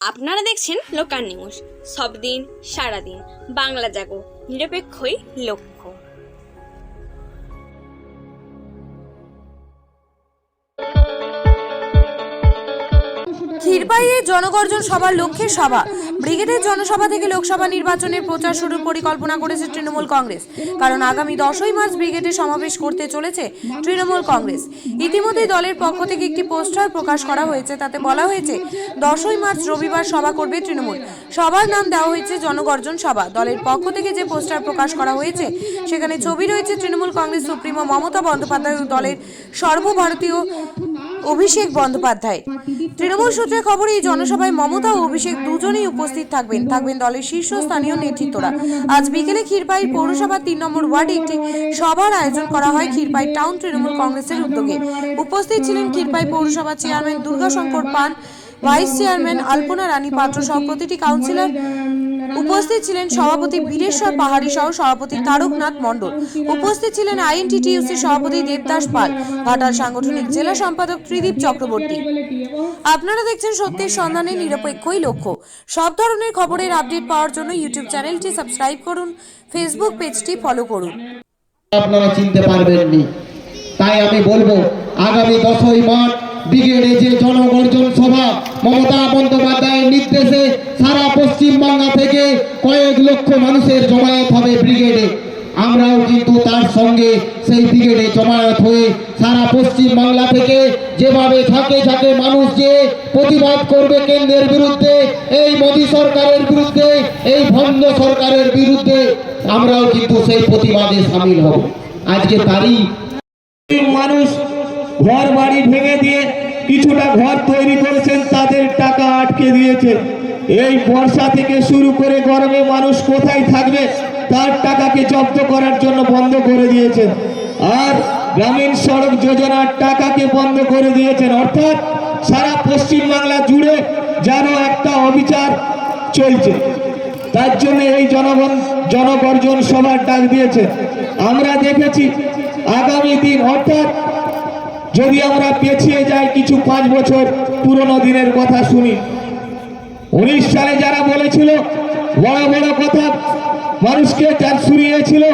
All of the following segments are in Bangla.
আপনারা দেখছেন লোকাল নিউজ। সব দিন সারাদিন। বাংলা জাগো নিরপেক্ষই লক্ষ্য। ক্ষীরপাইয়ে জনগর্জন সভার লক্ষ্যে সভা। ব্রিগেডের জনসভা থেকে লোকসভা নির্বাচনের প্রচার শুরুর পরিকল্পনা করেছে তৃণমূল কংগ্রেস। কারণ আগামী দশই মার্চ ব্রিগেডে সমাবেশ করতে চলেছে তৃণমূল কংগ্রেস। ইতিমধ্যে দলের পক্ষ থেকে একটি পোস্টার প্রকাশ করা হয়েছে, তাতে বলা হয়েছে, দশই মার্চ রবিবার সভা করবে তৃণমূল। সভার নাম দেওয়া হয়েছে জনগর্জন সভা। দলের পক্ষ থেকে যে পোস্টার প্রকাশ করা হয়েছে, সেখানে ছবি রয়েছে তৃণমূল কংগ্রেস সুপ্রিমো মমতা বন্দ্যোপাধ্যায় দলের সর্বভারতীয় অভিষেক বন্দ্যোপাধ্যায়। তৃণমূল সূত্রে খবর, এই জনসভায় মমতা ও অভিষেক দুজনেই উপস্থিত থাকবেন। থাকবেন দলের শীর্ষস্থানীয় নেতৃত্বরা। আজ বিকেলে ক্ষীরপাই পৌরসভার তিন নম্বর ওয়ার্ডে একটি সভার আয়োজন করা হয় ক্ষীরপাই টাউন তৃণমূল কংগ্রেসের উদ্যোগে। উপস্থিত ছিলেন ক্ষীরপাই পৌরসভা চেয়ারম্যান দুর্গাশঙ্কর পান, ভাইস চেয়ারম্যান আলপনা রানী পাত্র সহ প্রতিটি কাউন্সিলর উপস্থিত ছিলেন সভাপতি বীরেশ্বর পাহাড়ি সহ সভাপতি তারকনাথ মণ্ডল। উপস্থিত ছিলেন আইএনটিটিইউসি সভাপতি দেবদাস পাল ঘাটাল সাংগঠনিক জেলা সম্পাদক ত্রিদীপ চক্রবর্তী। আপনারা দেখছেন সত্যের সন্ধানে, নিরপেক্ষই লক্ষ্য। সব ধরনের খবরের আপডেট পাওয়ার জন্য ইউটিউব চ্যানেলটি সাবস্ক্রাইব করুন, ফেসবুক পেজটি ফলো করুন। আপনারা চিনতে পারবেননি। তাই আমি বলব, আগামী দশই মার্চ ব্রিগেডে যে জনগর্জন সভা, মমতা বন্দ্যোপাধ্যায়ের নির্দেশে সারা পশ্চিমবাংলা থেকে কয়েক লক্ষ মানুষের জমায়েত হবে ব্রিগেডে। আমরাও কিন্তু তার সঙ্গে সেই ব্রিগেডে জমায়েত হয়ে সারা পশ্চিম বাংলা থেকে যেভাবে ঝাঁকে ঝাঁকে মানুষ যে প্রতিবাদ করবে কেন্দ্রের বিরুদ্ধে, এই মোদী সরকারের বিরুদ্ধে, এই ভণ্ড সরকারের বিরুদ্ধে, আমরাও কিন্তু সেই প্রতিবাদে সামিল হব। আজকে তারই মানুষ ঘর বাড়ি ভেঙে দিয়ে কিছুটা ঘর তৈরি করেছেন, তাদের টাকা আটকে দিয়েছে। এই বর্ষা থেকে শুরু করে গরমে মানুষ কোথায় থাকবে, তার টাকাকে জব্দ করার জন্য বন্ধ করে দিয়েছেন। আর গ্রামীণ সড়ক যোজনার টাকাকে বন্ধ করে দিয়েছেন। অর্থাৎ সারা পশ্চিমবাংলা জুড়ে যেন একটা অবিচার চলছে। তার জন্য এই জনগণ, জনগর্জন সভার ডাক দিয়েছে। আমরা দেখেছি আগামী দিন, অর্থাৎ যদি আমরা পেছিয়ে যাই কিছু পাঁচ বছর পুরনো দিনের কথা শুনি। উনিশ সালে যারা বলেছিল, বড় বড় কথা মানুষকে যার শুনিয়েছিল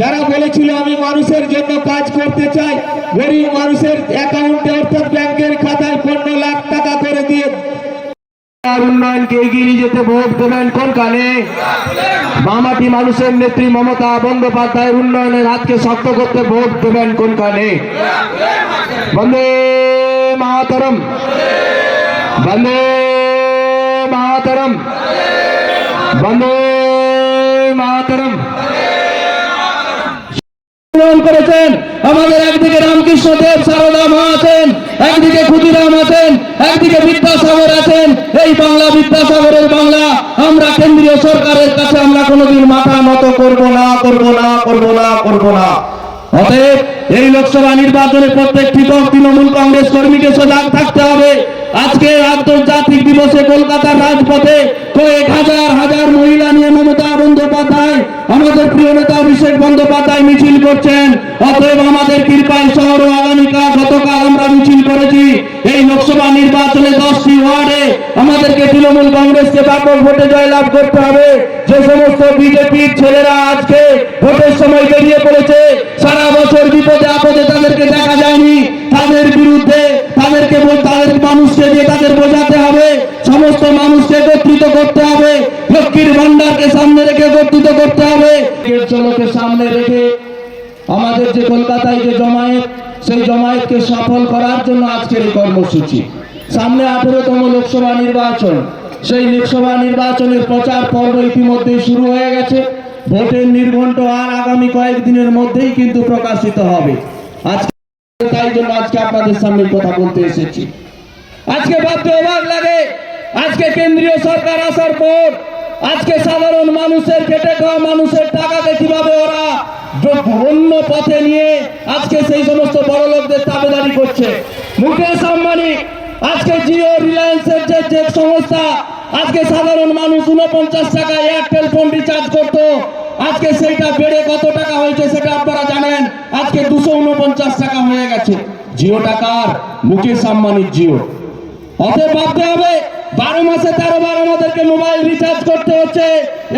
যারা বলেছিল আমি মানুষের জন্য কাজ করতে চাই, গরিব মানুষের অ্যাকাউন্টে অর্থাৎ ব্যাংকের খাতায় পনেরো লাখ টাকা করে দিয়ে আর উন্নয়নকে এগিয়ে নিয়ে যেতে ভোট দেবেন কোন কালে মামাটি মানুষের নেত্রী মমতা বন্দ্যোপাধ্যায়ের উন্নয়নের হাতকে শক্ত করতে ভোট দেবেন কোন কালে বন্দে মাতরম বন্দে মাতরম বন্দে মাতরম আন্দোলন করেছেন আমাদের একদিকে রামকৃষ্ণ দেব সারদা মা আছেন একদিকে ক্ষুদিরাম আছেন, একদিকে বিদ্যাসাগর আছেন। এই বাংলা, বিদ্যাসাগরের বাংলা, আমরা কেন্দ্রীয় সরকারের কাছে আমরা কোনোদিন মাথা নত করব না করব না করব না করব না। অতএব এই লোকসভা নির্বাচনে প্রত্যেকটি দল তৃণমূল কংগ্রেস কর্মীকে সজাগ থাকতে হবে। আজকে আন্তর্জাতিক দিবসে কলকাতার রাজপথে কয়েক হাজার হাজার মহিলা নিয়ে মমতা বন্দ্যোপাধ্যায়, আমাদের প্রিয় নেতা অভিষেক বন্দ্যোপাধ্যায় মিছিল করছেন। অতএব আমাদের কৃপায় শহর ও আগামীকাল গতকাল আমরা মিছিল করেছি এই লোকসভা নির্বাচনে দশটি ওয়ার্ডে আমাদেরকে তৃণমূল কংগ্রেসকে ব্যাপক ভোটে জয়লাভ করতে হবে। যে সমস্ত বিজেপির ছেলেরা আজকে ভোটের সময় বেরিয়ে পড়েছে, সারা বছর বিপদে আপদে তাদেরকে দেখা যায়নি। তাদের বিরুদ্ধে তাদেরকে তাদের মানুষকে দিয়ে তাদের বোঝাতে হবে। সমস্ত মানুষকে একত্রিত করতে হবে। লক্ষ্মীর ভান্ডারকে সামনে রেখে একত্রিত করতে হবে। চলকে সামনে রেখে আমাদের যে কলকাতায় যে জমায়েত, সেই জমায়েতকে সফল করার জন্য আজকের এই কর্মসূচি। সামনে আঠেরোতম লোকসভা নির্বাচন। সেই লোকসভা নির্বাচনের প্রচার পর্ব ইতিমধ্যেই শুরু হয়ে গেছে। ভোটের নির্ঘণ্ট আর আগামী কয়েকদিনের মধ্যেই কিন্তু প্রকাশিত হবে। আজকে তাই জন্য আজকে আপনাদের সামনে কথা বলতে এসেছি। আজকে ভাবতে অবাক লাগে, আজকে কেন্দ্রীয় সরকার আসার পর আজকে সাধারণ মানুষের খেটে খাওয়া মানুষের টাকাকে কীভাবে ওরা অন্য পথে নিয়ে আজকে সেই সমস্ত বড় লোকদের তাবেদারি করছে। মুকেশ আম্বানি আজকে জিও রিলায়েন্সের যে যে সংস্থা, আজকে সাধারণ মানুষ উনপঞ্চাশ টাকা এয়ারটেল ফোন রিচার্জ করতো। আজকে সেইটা বেড়ে কত টাকা হয়েছে সেটা আপনারা জানেন। আজকে দুশো উনপঞ্চাশ টাকা হয়ে গেছে। জিও টাকার মুকেশ আম্বানির জিও। অতএব ভাবতে হবে, বারো মাসে তেরো বার আমাদেরকে মোবাইল রিচার্জ করতে হচ্ছে।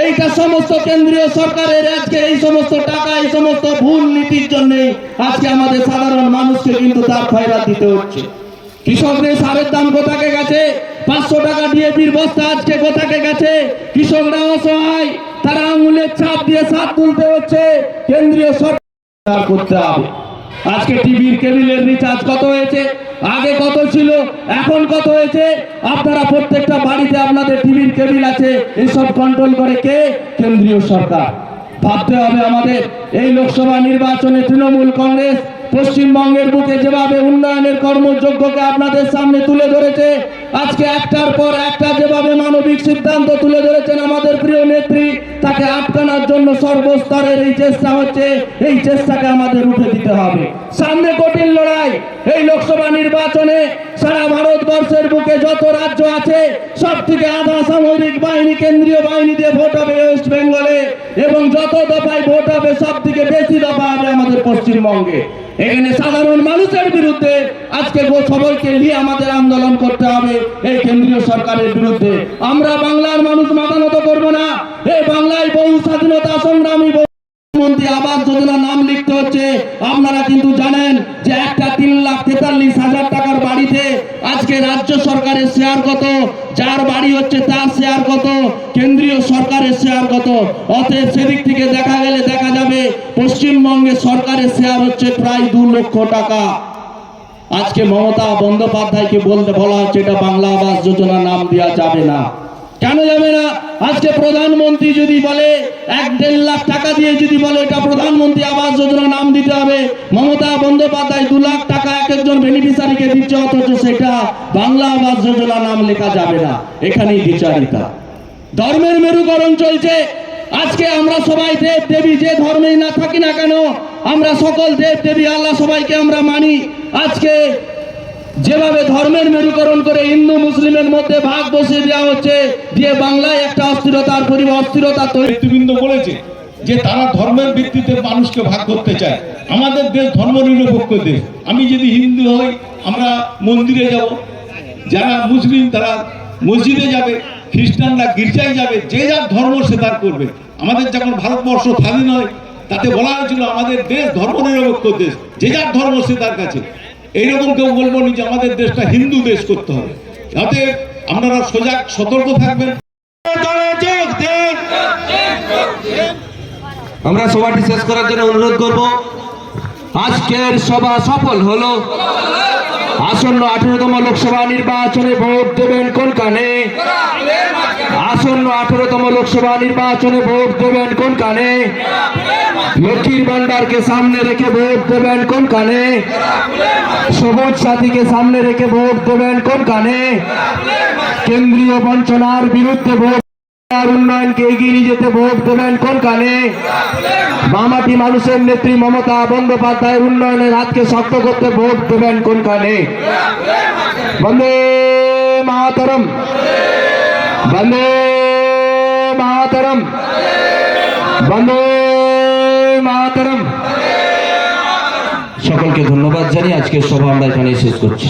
এইটা সমস্ত কেন্দ্রীয় সরকারের আজকে এই সমস্ত টাকা, এই সমস্ত ভুল নীতির জন্য আজকে আমাদের সাধারণ মানুষকে কিন্তু তার খয়রাত দিতে হচ্ছে। কৃষকদের সারের দাম কোথাকে গেছে? পাঁচশো টাকা ডিএপির বস্তা আজকে কোথাকে গেছে? কৃষকরা অসহায়, তারা আঙুলের ছাপ দিয়ে সার তুলতে হচ্ছে। কেন্দ্রীয় সরকার করতে হবে। আজকে টিভির কেবিলের রিচার্জ কত হয়েছে? আগে কত ছিল? এখন কত হয়েছে? আপনারা প্রত্যেকটা বাড়িতে আপনাদের টিভির কেবিল আছে। এইসব কন্ট্রোল করে কে? কেন্দ্রীয় সরকার। ভাবতে হবে আমাদের, এই লোকসভা নির্বাচনে তৃণমূল কংগ্রেস পশ্চিমবঙ্গের বুকে যেভাবে উন্নয়নের কর্মযোগ্যকে আপনাদের সামনে তুলে ধরেছে, আজকে একটার পর একটা যেভাবে মানবিক সিদ্ধান্ত তুলে ধরেছেন আমাদের প্রিয় নেত্রী, তাকে আটকানোর জন্য সর্বস্তরের এই চেষ্টা হচ্ছে, এই চেষ্টাকে আমাদের উঠে দিতে হবে। সামনে কঠিন লড়াই, এই লোকসভা নির্বাচনে সারা ভারতবর্ষের বুকে যত রাজ্য আছে সব থেকে আধা সামরিক বাহিনী কেন্দ্রীয় বাহিনী দিয়ে ভোট হবে ওয়েস্ট বেঙ্গলে এবং যত দফায় ভোট হবে সব থেকে বেশি দফা হবে আমাদের পশ্চিমবঙ্গে। এখানে সাধারণ মানুষের বিরুদ্ধে আজকে সবাইকে নিয়ে আমাদের আন্দোলন করতে হবে। এই কেন্দ্রীয় সরকারের বিরুদ্ধে। আমরা বাংলার মানুষ মাতানত করব না। এই বাংলায় বহু স্বাধীনতা সংগ্রামী প্রধানমন্ত্রী আবাস যোজনা নাম লিখতে হচ্ছে। আপনারা কিন্তু জানেন যে একটা তিন লাখ তেতাল্লিশ হাজার টাকার বাড়িতে আজকে রাজ্য সরকারের শেয়ার কত? যার বাড়ি হচ্ছে তার শেয়ার কত? কেন্দ্রীয় সরকারের শেয়ার কত? অতএব সেদিক থেকে দেখা গেলে দেখা যাবে, পশ্চিমবঙ্গে সরকারের শেয়ার হচ্ছে প্রায় দু লক্ষ টাকা। আজকে মমতা বন্দ্যোপাধ্যায়কে বলতে বলা হচ্ছে, এটা বাংলা আবাস যোজনা নাম দেওয়া যাবে না। কেন যাবে না? আজকে প্রধানমন্ত্রী যদি বলে, এক দেড় লাখ টাকা দিয়ে যদি বলে, এটা প্রধানমন্ত্রী আবাস যোজনা নাম দিতে হবে। মমতা বন্দ্যোপাধ্যায় দু লাখ টাকা এক একজন বেনিফিসারিকে দিচ্ছে, অথচ সেটা বাংলা আবাস যোজনা নাম লেখা যাবে না। এখানেই বিচারিতা ধর্মের মেরুকরণ চলছে। আজকে আমরা সবাই দেব দেবী যে ধর্মেই না থাকি না কেন, আমরা সকল দেব দেবী আল্লাহ সবাইকে আমরা মানি। আজকে যেভাবে ধর্মের মেরুকরণ করে হিন্দু মুসলিমের মধ্যে ভাগ বসিয়ে দেওয়া হচ্ছে, দিয়ে বাংলায় একটা অস্থিরতার পরিবার অস্থিরতা তৈরি নেতৃবৃন্দ বলেছে যে তারা ধর্মের ভিত্তিতে মানুষকে ভাগ করতে চায়। আমাদের দেশ ধর্মনিরপেক্ষ দেশ। আমি যদি হিন্দু হই, আমরা মন্দিরে যাব। যারা মুসলিম, তারা মসজিদে যাবে। খ্রিস্টানরা গির্জায় যাবে। যে যার ধর্ম সে তার করবে। আমাদের যখন ভারতবর্ষ স্বাধীন হয়, তাতে বলা হয়েছিল আমাদের দেশ ধর্মনিরপেক্ষ দেশ। যে যার ধর্ম সে তার কাছে। এইরকম কেউ বলব যে আমাদের দেশটা হিন্দু দেশ করতে হবে। যাতে আপনারা সজাগ, সতর্ক থাকবেন। আমরা সভাটি শেষ করার জন্য অনুরোধ করব। আজকের সভা সফল হলো। আসন্ন আঠেরোতম লোকসভা নির্বাচনে ভোট দেবেন কোন কানে আসন্ন আঠেরোতম লোকসভা নির্বাচনে ভোট দেবেন কোন কানে লক্ষ্মীর ভান্ডারকে সামনে রেখে ভোট দেবেন কোন কানে সবুজ সাথীকে সামনে রেখে ভোট দেবেন কোন কানে কেন্দ্রীয় বঞ্চনার বিরুদ্ধে ভোট উন্নয়নকে এগিয়ে নিয়ে যেতে ভোট দেবেন কোন কানে মামাটি মানুষের নেত্রী মমতা বন্দ্যোপাধ্যায়ের উন্নয়নের হাতকে শক্ত করতে ভোট দেবেন কোন কানে বন্দে মাতরম। বন্দে মাতরম। বন্দে মাতরম সকলকে ধন্যবাদ জানিয়ে আজকে সভা আমরা এখানে শেষ করছি।